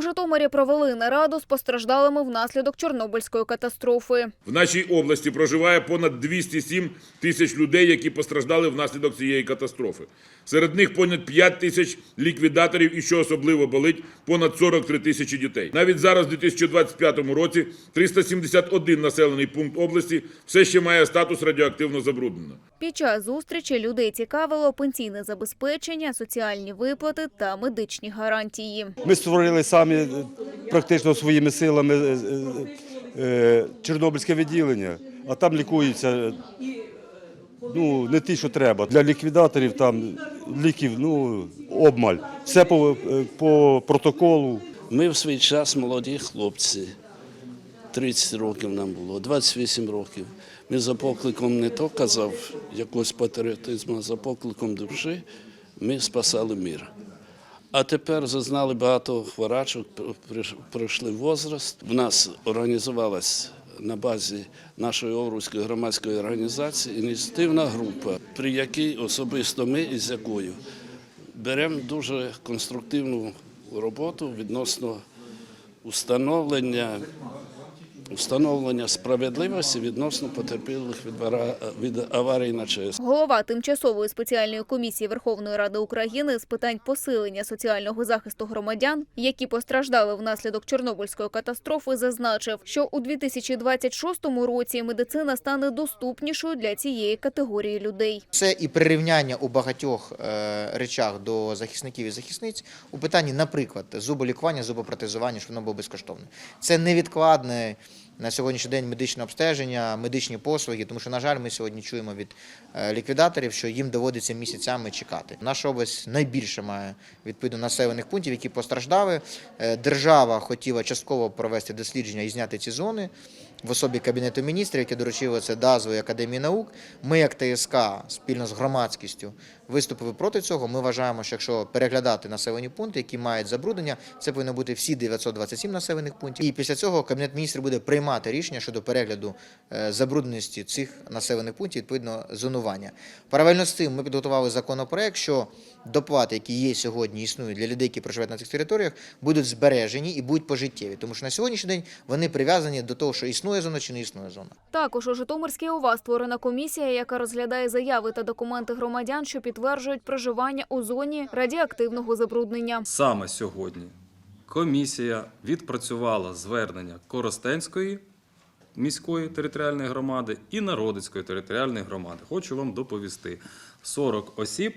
У Житомирі провели нараду з постраждалими внаслідок Чорнобильської катастрофи. В нашій області проживає понад 207 тисяч людей, які постраждали внаслідок цієї катастрофи. Серед них понад 5 тисяч ліквідаторів і, що особливо болить, понад 43 тисячі дітей. Навіть зараз, у 2025 році, 371 населений пункт області все ще має статус радіоактивно забруднено. Під час зустрічі людей цікавило пенсійне забезпечення, соціальні виплати та медичні гарантії. Ми створили самі е, практично своїми силами е, е, Чорнобильське відділення, а там лікуються ну, не ті, що треба. Для ліквідаторів там ліків ну, обмаль. Все по, по протоколу. Ми в свій час молоді хлопці. 30 років нам було, 28 років. Ми за покликом не то казав якогось патріотизму, а за покликом душі ми спасали мір. А тепер зазнали багато хворачок, пройшли возраст. В нас організувалась на базі нашої Овруцької громадської організації ініціативна група, при якій особисто ми із якою беремо дуже конструктивну роботу відносно установлення, установлення справедливості відносно потерпілих від, від аварії на ЧАЕС. Голова тимчасової спеціальної комісії Верховної Ради України з питань посилення соціального захисту громадян, які постраждали внаслідок Чорнобильської катастрофи, зазначив, що у 2026 році медицина стане доступнішою для цієї категорії людей. Це і прирівняння у багатьох е, речах до захисників і захисниць у питанні, наприклад, зуболікування, зубопротезування, щоб воно було безкоштовне. Це невідкладне на сьогоднішній день медичне обстеження, медичні послуги, тому що, на жаль, ми сьогодні чуємо від е, ліквідаторів, що їм доводиться місяцями чекати. Наша область найбільше має відповідно населених пунктів, які постраждали. Е, Держава хотіла частково провести дослідження і зняти ці зони в особі Кабінету міністрів, яке доручило це ДАЗу і Академії наук. Ми, як ТСК, спільно з громадськістю виступили проти цього. Ми вважаємо, що якщо переглядати населені пункти, які мають забруднення, це повинно бути всі 927 населених пунктів. І після цього Кабінет міністрів буде приймати рішення щодо перегляду е, забрудненості цих населених пунктів, відповідно зонування. Паралельно з цим ми підготували законопроект, що доплати, які є сьогодні, існують для людей, які проживають на цих територіях, будуть збережені і будуть пожиттєві, тому що на сьогоднішній день вони прив'язані до того, що існує зона чи не існує зона. Також у Житомирській ОВА створена комісія, яка розглядає заяви та документи громадян, що підтверджують проживання у зоні радіоактивного забруднення. Саме сьогодні комісія відпрацювала звернення Коростенської міської територіальної громади і Народицької територіальної громади. Хочу вам доповісти: 40 осіб.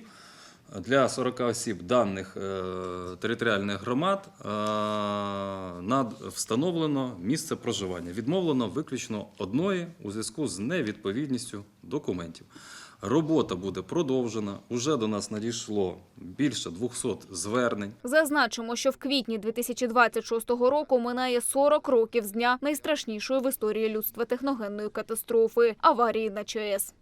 Для 40 осіб даних е, територіальних громад е, встановлено місце проживання. Відмовлено виключно одної у зв'язку з невідповідністю документів. Робота буде продовжена. Уже до нас надійшло більше 200 звернень. Зазначимо, що в квітні 2026 року минає 40 років з дня найстрашнішої в історії людства техногенної катастрофи аварії на ЧАЕС.